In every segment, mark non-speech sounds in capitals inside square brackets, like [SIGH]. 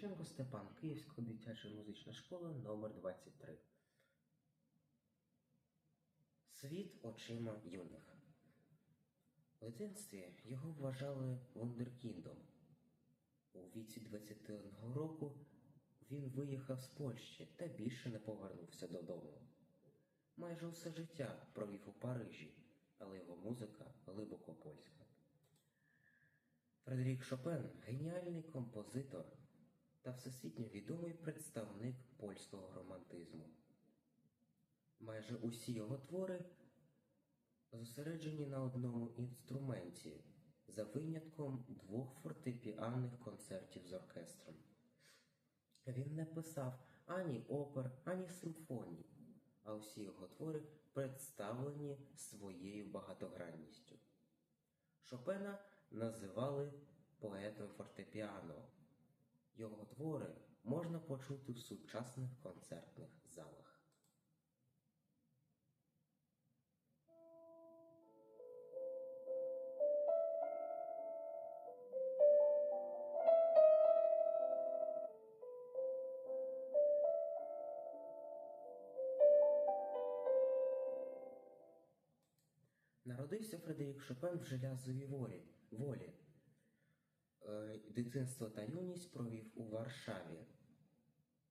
Кириченко Степан, Київська дитяча музична школа номер 23 Світ очима юних. В дитинстві його вважали вундеркіндом. У віці 21 року він виїхав з Польщі та більше не повернувся додому. Майже усе життя провів у Парижі, але його музика глибоко польська. Фредерік Шопен геніальний композитор та всесвітньо відомий представник польського романтизму. Майже усі його твори зосереджені на одному інструменті, за винятком двох фортепіаних концертів з оркестром. Він не писав ані опер, ані симфоній, а усі його твори представлені своєю багатогранністю. Шопена називали поетом фортепіано. Його твори можна почути в сучасних концертних залах. Народився Фредерік Шопен в желязовій волі. волі. Е, Дитинство та юність провів у Варшаві.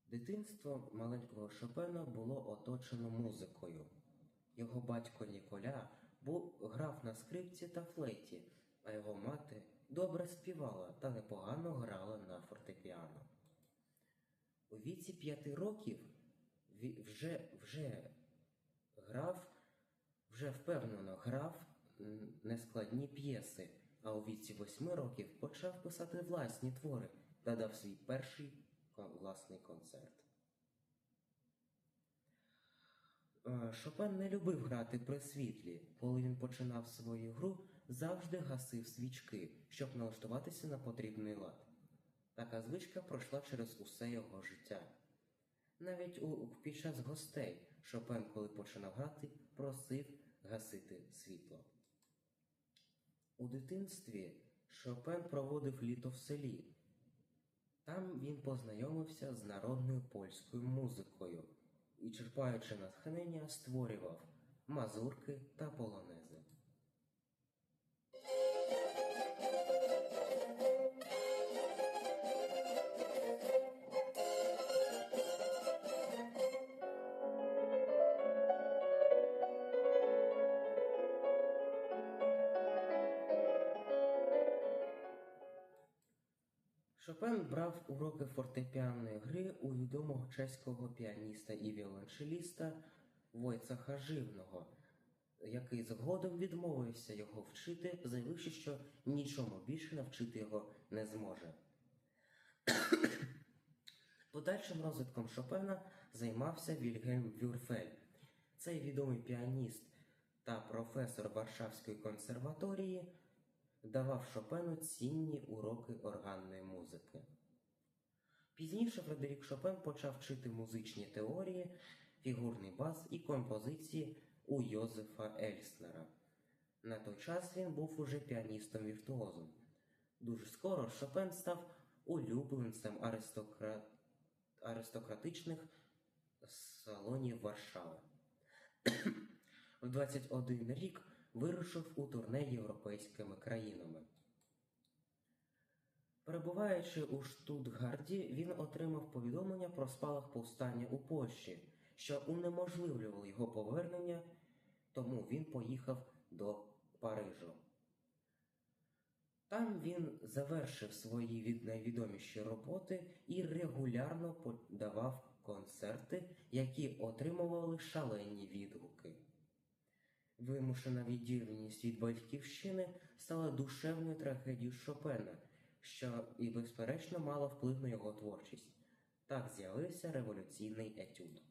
Дитинство маленького Шопена було оточено музикою. Його батько Ніколя був, грав на скрипці та флейті, а його мати добре співала та непогано грала на фортепіано. У віці п'яти років вже, вже грав, вже впевнено грав нескладні п'єси, а у віці восьми років почав писати власні твори та дав свій перший власний концерт. Е, Шопен не любив грати при світлі. Коли він починав свою гру, завжди гасив свічки, щоб налаштуватися на потрібний лад. Така звичка пройшла через усе його життя. Навіть у, під час гостей Шопен, коли починав грати, просив гасити світло. У дитинстві Шопен проводив літо в селі. Там він познайомився з народною польською музикою і, черпаючи натхнення, створював мазурки та полонези. Шопен брав уроки фортепіаної гри у відомого чеського піаніста і віолончеліста Войцаха Живного, який згодом відмовився його вчити, заявивши, що нічому більше навчити його не зможе. [COUGHS] Подальшим розвитком Шопена займався Вільгельм Вюрфель. Цей відомий піаніст та професор Варшавської консерваторії давав Шопену цінні уроки органної музики. Пізніше Фредерік Шопен почав вчити музичні теорії, фігурний бас і композиції у Йозефа Ельснера. На той час він був уже піаністом-віртуозом. Дуже скоро Шопен став улюбленцем аристокра... аристократичних салонів Варшави. [CLEARS THROAT] В 21 рік вирушив у турне європейськими країнами. Перебуваючи у Штутгарді, він отримав повідомлення про спалах повстання у Польщі, що унеможливлювало його повернення, тому він поїхав до Парижу. Там він завершив свої від- найвідоміші роботи і регулярно подавав концерти, які отримували шалені відгуки. Вимушена відділеність від батьківщини стала душевною трагедією Шопена, що і безперечно мала вплив на його творчість. Так з'явився революційний етюд.